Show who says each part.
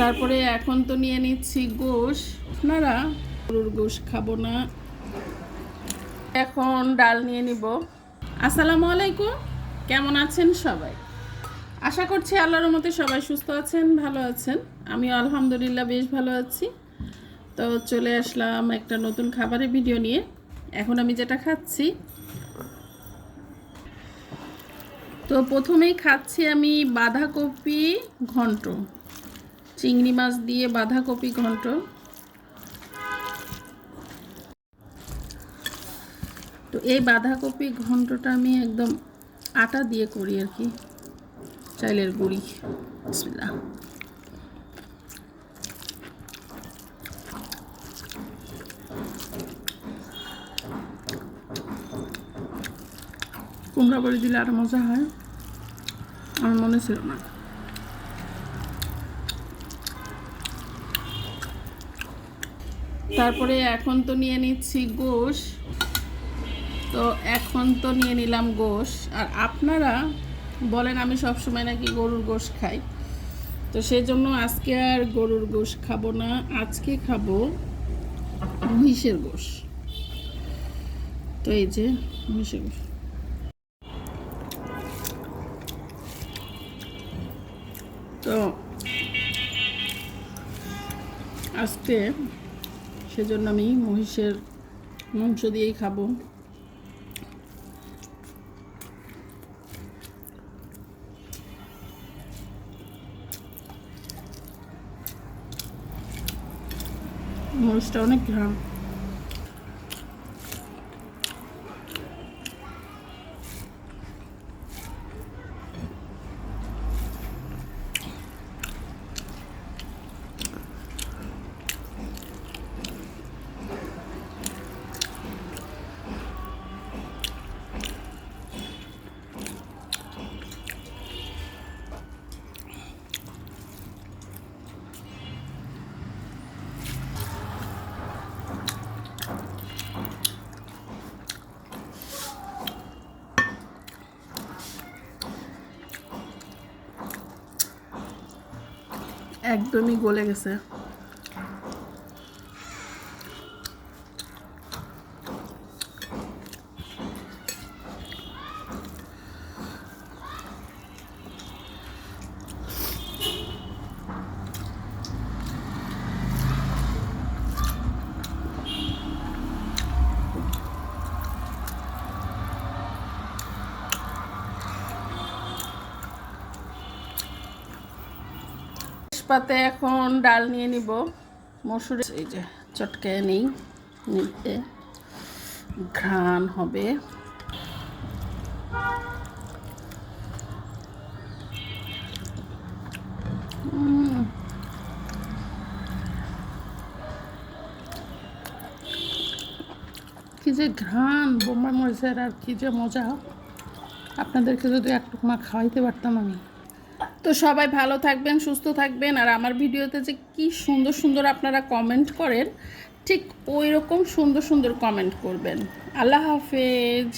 Speaker 1: তারপরে এখন তো নিয়ে নিচ্ছি গোশ। আপনারা গরুর গোশ খাব না। এখন ডাল নিয়ে নিব। আসসালামু আলাইকুম। কেমন আছেন সবাই? আশা করছি আল্লাহর মতে সবাই সুস্থ আছেন, ভালো আছেন। আমি আলহামদুলিল্লাহ বেশ ভালো আছি। তো চলে আসলাম একটা নতুন খাবারের ভিডিও নিয়ে। এখন আমি যেটা খাচ্ছি, তো প্রথমেই খাচ্ছি আমি বাঁধাকপি ঘন্ট। চিংড়ি মাছ দিয়ে বাঁধাকপি ঘন্ট। তো এই বাঁধাকপি ঘন্টটা আমি একদম আটা দিয়ে করি আর কি চাইলের গুঁড়ি। বিসমিল্লাহ। কুমড়া বড়ি দিলে আরও মজা হয়, আমার মনে ছিল না। তারপরে এখন তো নিয়ে নিচ্ছি গোশ। তো এখন তো নিয়ে নিলাম গোশ। আর আপনারা বলেন, আমি সবসময় নাকি গরুর গোশ খাই। তো সেই জন্য আজকে আর গরুর গোশ খাব না, আজকে খাব মহিষের গোশ। তো এই যে মহিষের গোশ। তো আজকে সেজন্য আমি মহিষের মাংস দিয়েই খাব। মরিচটা অনেক ঘ্রাম একদমই গলে গেছে। পাতে এখন ডাল নিয়ে নিব। মসুর এই যে চটকায় নেই, নিতে ঘ্রাণ হবে। কি যে ঘ্রাণ, বোম্বাই মরিচের আর কি যে মজা। আপনাদেরকে যদি একটু মা খাওয়াইতে পারতাম আমি। তো সবাই ভালো থাকবেন, সুস্থ থাকবেন। আর আমার ভিডিওতে যে কি সুন্দর সুন্দর আপনারা কমেন্ট করেন, ঠিক ওই রকম সুন্দর সুন্দর কমেন্ট করবেন। আল্লাহ হাফেজ।